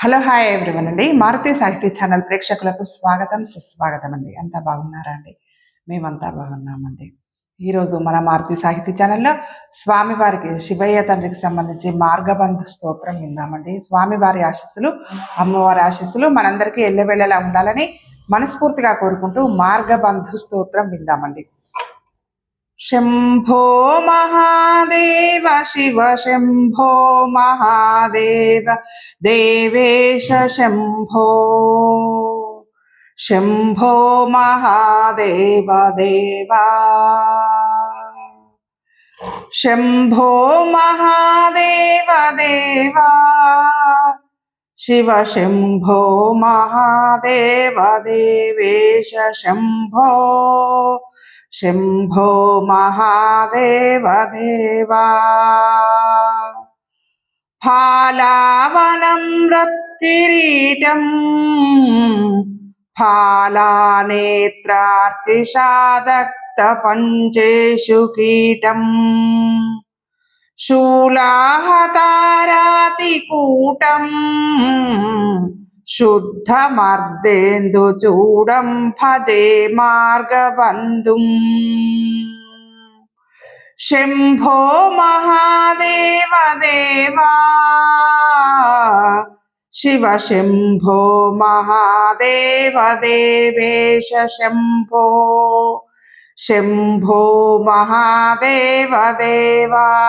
Hello hi everyone అండి. మారుతి సాహిత్య channel ప్రేక్షకులకు స్వాగతం సుస్వాగతం అండి. అంతా బాగున్నారా అండి? మేమంతా బాగున్నామండి. ఈరోజు మన మారుతి సాహిత్య ఛానల్లో స్వామివారికి శివయ్య తండ్రికి సంబంధించి మార్గబంధు స్తోత్రం విందామండి. స్వామివారి ఆశీస్సులు అమ్మవారి ఆశీస్సులు మనందరికీ ఎల్లవెళ్ళలా ఉండాలని మనస్ఫూర్తిగా కోరుకుంటూ మార్గబంధు స్తోత్రం విందామండి. ശംഭോ മഹാദേവ ശിവ ശംഭോ മഹാദേവ ദേവേശ ശംഭോ ശംഭോ മഹാദേവ ദേവ ശംഭോ മഹാദേവ ദേവ ശിവ ശംഭോ മഹാദേവ ദേവേശ ശംഭോ ശംഭോ മഹാദേവദേവാ ഫാലാവനം വൃത്കിരീടം ഫാലാനേത്രാർച്ചിഷാദക്തപഞ്ചേഷു കീടം ശൂലാഹതാരാതികൂട്ടം ശുദ്ധമർദ്ദേന്ദുചൂടം ഭജേ മാർഗബന്ധും. ശംഭോ മഹാദേവദേവാ. ശിവശംഭോ മഹാദേവദേവേശ ശംഭോ. ശംഭോ മഹാദേവദേവാ.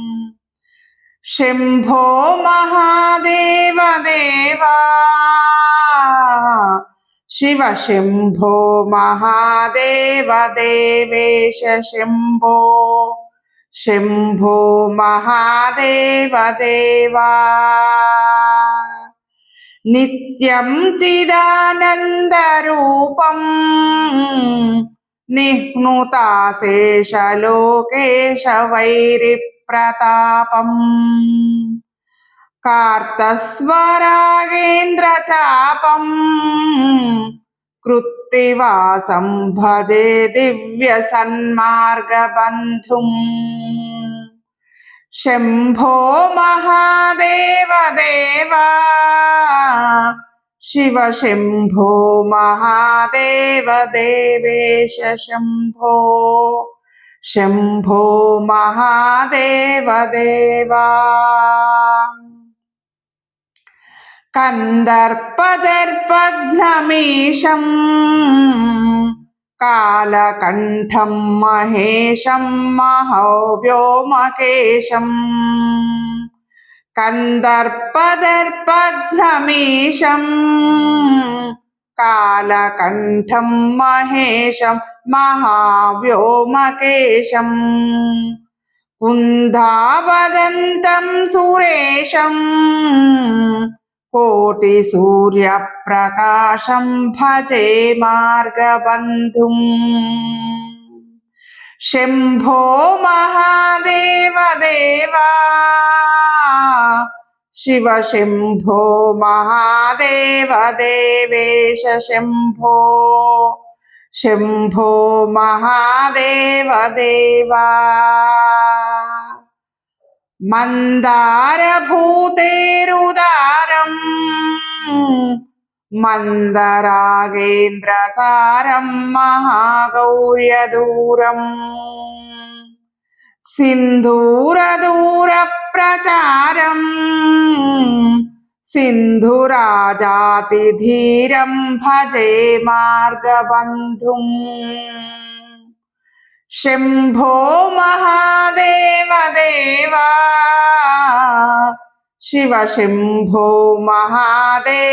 ശംഭോ മഹാദേവദേവ ശിവ ശംഭോ മഹാദേവദേവേശ ശംഭോ ശംഭോ മഹാദേവദേവ നിത്യം ചിദാനന്ദരൂപം നിഹ്നുതാശേഷലോകേശ വൈരിപ്പ് प्रतापम्। कार्तस्वरागेन्द्रचापम्। कृत्तिवासं भजे दिव्यसन्मार्गबन्धुम्। शम्भो महादेवदेव। शिव शम्भो महादेवदेवेश शम्भो। शम्भो महादेवदेवा। कन्दर्पदर्पघ्नमीशम् कालकण्ठं महेशं महोव्योमकेशम्। कन्दर्पदर्पघ्नमीशम् कालकण्ठं महेशम् महाव्योमकेशं कुन्धावदन्तं सुरेशम् कोटिसूर्यप्रकाशं भजे मार्गबन्धुम् शम्भो महादेवदेवा शिव शम्भो महादेवदेवेश शम्भो ശംഭോ മഹാദേവദേവാ മന്ദാരഭൂതേരുദാരം മന്ദരാഗേന്ദ്രസാരം മഹാഗൗര്യദൂരം സിന്ധൂരദൂരപ്രചാരം സിന്ധുരാജാതിധീരം ഭജേ മാർഗബന്ധും. ശംഭോ മഹാദേവദേവാ ശിവ ശംഭോ മഹാദേവദേവേശ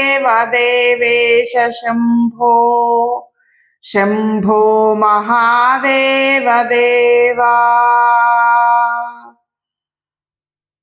ശംഭോ. ശംഭോ മഹാദേവദേവാ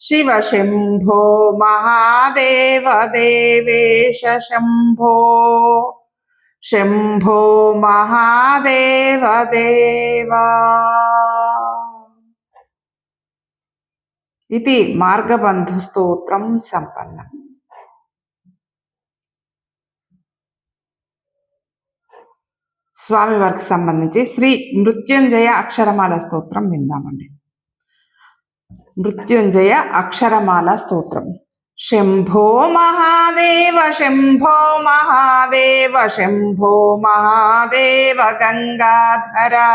శివ శంభో మహాదేవ దేవేశ శంభో. శంభో మహాదేవ దేవా. ఇది మార్గబంధు స్తోత్రం సంపన్నం. స్వామివారికి సంబంధించి శ్రీ మృత్యుంజయ అక్షరమాల స్తోత్రం విందామండి. మృత్యుంజయ అక్షరమాల స్తోత్రం శంభో మహాదేవ శంభో మహాదేవ శంభో మహాదేవ గంగాధరా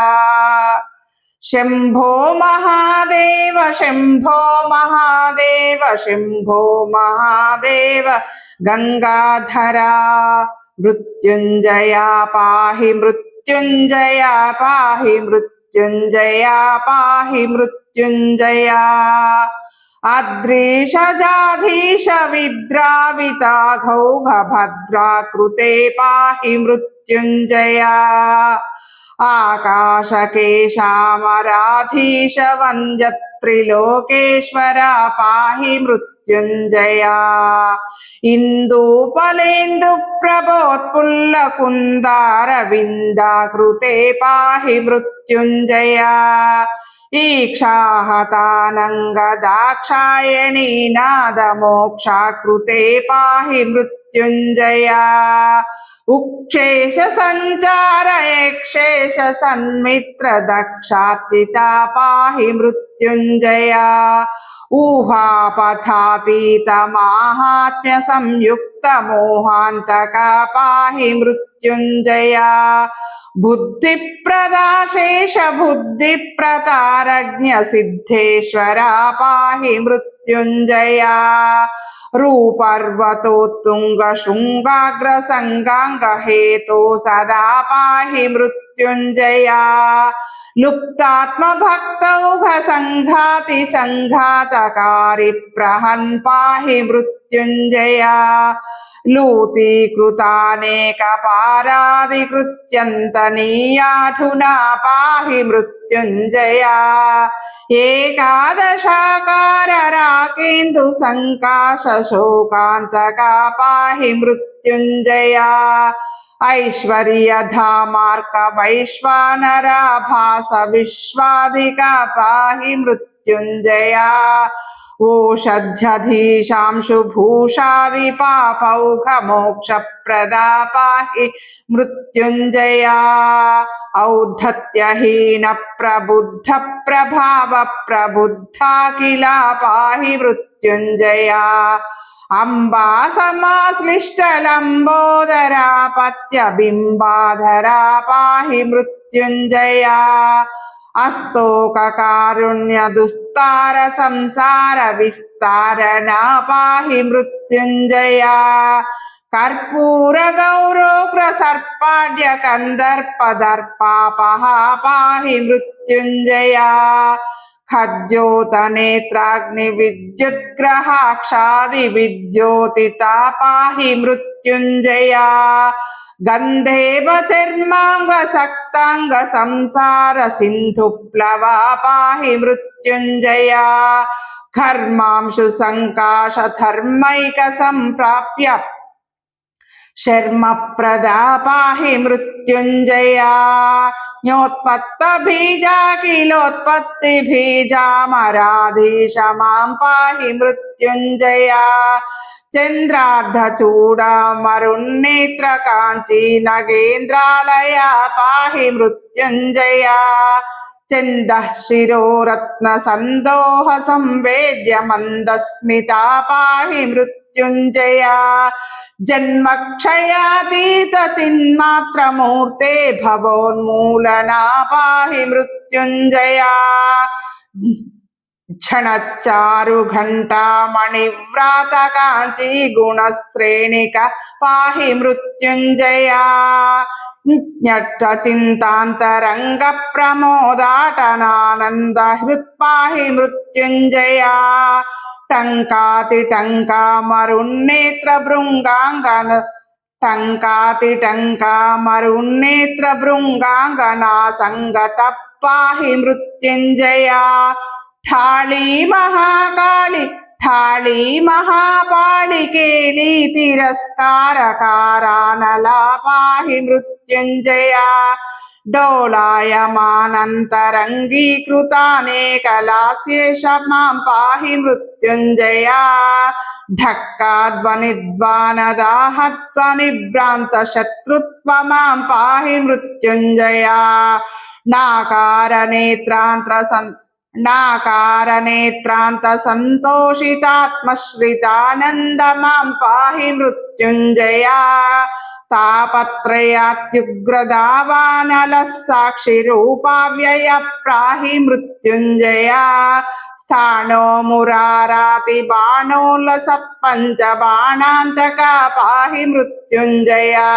శంభో మహాదేవ శంభో మహాదేవ శంభో మహాదేవ గంగాధరా మృత్యుంజయ పాహి మృత్యుంజయ పాహి మృత్యుంజయ मृत्युञ्जया पाहि मृत्युञ्जया। अद्रीशजाधीश विद्राविता घौघभद्रा कृते पाहि मृत्युञ्जया। आकाशकेशामराधीश वञ्जत् ത്രിലോകേശ്വര പാഹി മൃത്യുഞ്ജയ. ഇന്ദു ഇന്ദുപലേന്ദു പ്രഭോത്പുല്ല കുന്ദാരവിന്ദാകൃതേ പാഹി മൃത്യുഞ്ജയ. ഈക്ഷാഹതാനംഗദാക്ഷായണീ നാദമോക്ഷാകൃതേ പാഹി മൃത്യുഞ്ജയ. उक्षेश एक्शेष सन्मित्र दक्षार्चिता पाहि मृत्युञ्जया। ऊहापथातीतमाहात्म्य संयुक्त मोहान्तका पाहि मृत्युञ्जया। बुद्धिप्रदाशेष बुद्धिप्रतारज्ञसिद्धेश्वरा पाहि मृत्युञ्जया। रूपर्वतोत्तुङ्गशृङ्गाग्रसङ्गाङ्गहेतो सदा पाहि मृत्युञ्जया। लुप्तात्मभक्तौघसङ्घाति सङ्घातकारि प्रहन पाहि मृत्युञ्जया। लूतीकृतानेकपारादिकृत्यन्तनीयाधुना पाहि मृत्युंजया एकादशाकार राकेन्दु संकाश शोकांत का पाहि मृत्युञ्जया। ఐశ్వర్యధామార్క వైశ్వానరాభాస విశ్వాధిక పాహి మృత్యుంజయ ఓషధ్యధీశాంశు భూషాది పాపౌఘ మోక్ష ప్రదా పాహి మృత్యుంజయ ఔద్ధత్యహీన ప్రబుద్ధ ప్రభావ ప్రబుద్ధాఖిల కిలా పాహి మృత్యుంజయ അംബാസമാശ്ലിഷ്ടലംബോദരാ പത്യബിംബാധരാ പാഹി മൃത്യുഞ്ജയ അസ്തോ കാരുണ്യ ദുസ്താര സംസാര വിസ്താരണ പാഹി മൃത്യുഞ്ജയ കർപ്പൂര ഗൗരോഗ്ര സർപ്പാഢ്യ കന്ദർപ്പ ദർപ്പാപഹ പാഹി മൃത്യുഞ്ജയ खज्योतनेत्राग्निविद्युद्ग्रहाक्षारि विद्योतितापाहि मृत्युञ्जया। गन्धेव चर्माङ्गसक्ताङ्गसंसारसिन्धुप्लवा पाहि मृत्युञ्जया। घर्मांशुसङ्काशधर्मैकसम्प्राप्य ശർമ്മപ്രദാ പാഹി മൃത്യുഞ്ജയാ. ജ്ഞോത്പത്ത പാഹി മൃത്യുഞ്ജയാ. ചന്ദ്രാർദ്ധചൂടമരുണ്ണേത്ര കാഞ്ചി നഗേന്ദ്രാലയ പാഹി മൃത്യുഞ്ജയാ. ചന്ദ ശിരോരത്ന സന്തോഹ സംവേദ്യ മന്ദസ്മിതാ പാഹി മൃത്യു మృత్యుంజయ జన్మక్షయాతీత చిన్మాత్రమూర్తే భవోన్మూలనా పాహి మృత్యుంజయ క్షణచారు ఘంటామణివ్రాత కాంచీ గుణశ్రేణిక పాహి మృత్యుంజయ చింతాంతరంగ ప్రమోదాటనానంద హృత్పాహి మృత్యుంజయా టంకాతి టంకా మరున్నేత్ర భృంగాంగన టంకాతి టంకా మరున్నేత్ర భృంగాంగనా సంగత పాహి మృత్యుంజయ. ఠాళీ మహాకాళి ఠాళీ మహాపాళి కేళి తిరస్కారకారానలా పాహి మృత్యుంజయా. డోలాయమానంతరంగీకృతానేకలాశేష మాం పాహి మృత్యుంజయా. ఢక్కాధ్వనిద్వానదాహత్వనిభ్రాంత శత్రుత్వ మాం పాహి మృత్యుంజయా. నాకారనేత్రాంత్ర సం నాకారనేత్రాంత సంతోషితాత్మశ్రితానంద మాం పాహి మృత్యుంజయా తాపత్రయాత్యుగ్రదావానల సాక్షి రూపావ్యయ ప్రాహి మృత్యుంజయా స్థానో మురారాతి బాణోల సత్పంచ బాణాంతక పాహి మృత్యుంజయా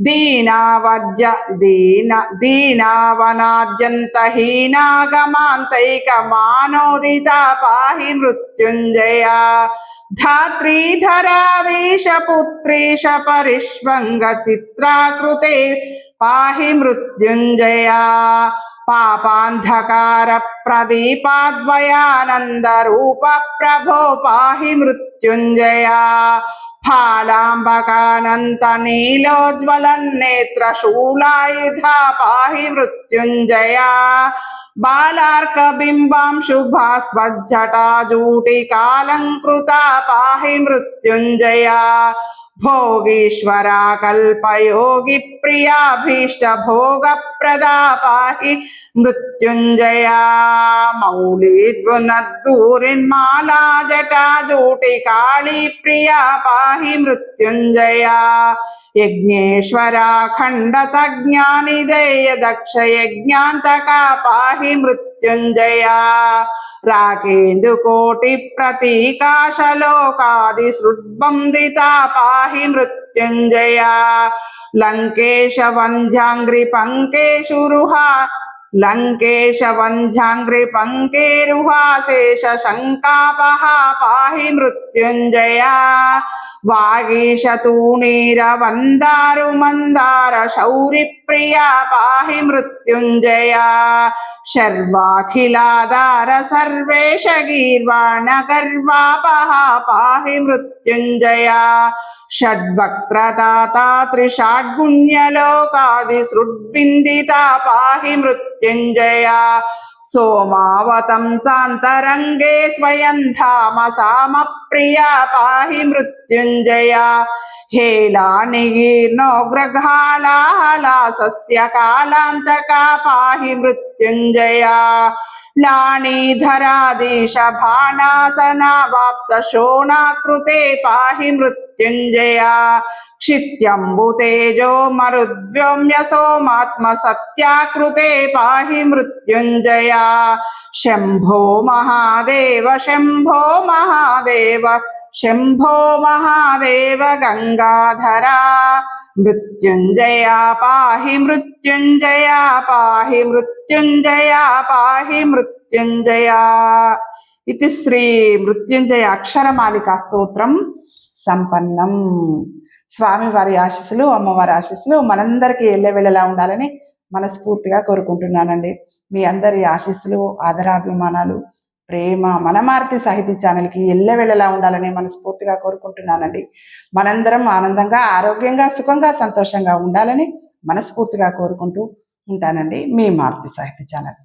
దీనావజ్య దీన దీనావనాద్యంత హీనాగమాంతైక మానోదిత పాహి మృత్యుంజయా धात्रीधरावेशपुत्रेश परिष्वङ्गचित्राकृते पाहि मृत्युञ्जया पापान्धकारप्रदीपाद्वयानन्दरूपप्रभो पाहि मृत्युञ्जया फालाम्बकानन्तनीलोज्ज्वलन्नेत्रशूलायुधा पाहि मृत्युञ्जया। बालार्कबिम्बां शुभास्वज्जटाजूटिकालङ्कृता पाहि मृत्युञ्जया। శూలాయుధ పాహి మృత్యుంజయా బాలార్కబింబాం శుభాస్వజ్జటాజూటికాలంకృత పాహి మృత్యుంజయా భోగీశ్వరా కల్పయోగి ప్రియాభీష్ట భోగప్రదా పాహి మృత్యుంజయా మౌళీద్వునద్దూరిన్మాలా జటాజూటి కాళీ ప్రియా పాహి మృత్యుంజయా యజ్ఞేశ్వరా మృత్యుంజయ రాకేందు కోటి ప్రతీకాశలోకాది సృడ్బందిత పాహి మృత్యుంజయ. లంకేశ వంధ్యాంగ్రి పంకేశురుహ. లంకేశ వంధ్యాంగ్రి పంకేరుహాశేష శంకాపహ పాహి మృత్యుంజయ. వాగీష తూణీర వందారు మందార శౌరి ప్రియా పాహి మృత్యుంజయా. శర్వాఖిలాదార సర్వేష గీర్వాణ గర్వాపహ పాహి మృత్యుంజయా. షడ్వక్త్రతాతా త్రిషాడ్గుణ్యలోకాది సృడ్విందిత सोमावतं सान्तरङ्गे स्वयं धाम सामप्रिया पाहि मृत्युञ्जया हेलानिगीर्णोग्रघालाला सस्यकालान्तका पाहि मृत्युञ्जया लाणीधरादेश भाणासनावाप्त शोणाकृते पाहि मृत्युञ्जया क्षित्यम्बुतेजो मरुद्व्योम्य सोमात्मसत्याकृते पाहि मृत्युञ्जया शम्भो महादेव शम्भो महादेव शम्भो महादेव गङ्गाधरा మృత్యుంజయా పాహి మృత్యుంజయా పాహి మృత్యుంజయా పాహి మృత్యుంజయా ఇది శ్రీ మృత్యుంజయ అక్షరమాలిక స్తోత్రం సంపన్నం. స్వామివారి ఆశీస్సులు అమ్మవారి ఆశీస్సులు మనందరికీ ఎల్లవెళ్ళలా ఉండాలని మనస్ఫూర్తిగా కోరుకుంటున్నానండి. మీ అందరి ఆశీస్సులు ఆదరాభిమానాలు ప్రేమ మనమార్తి సాహితీ ఛానల్కి ఎల్లవెళ్ళలా ఉండాలని మనస్ఫూర్తిగా కోరుకుంటున్నానండి. మనందరం ఆనందంగా ఆరోగ్యంగా సుఖంగా సంతోషంగా ఉండాలని మనస్ఫూర్తిగా కోరుకుంటూ ఉంటానండి మీ మారుతి సాహితీ ఛానల్.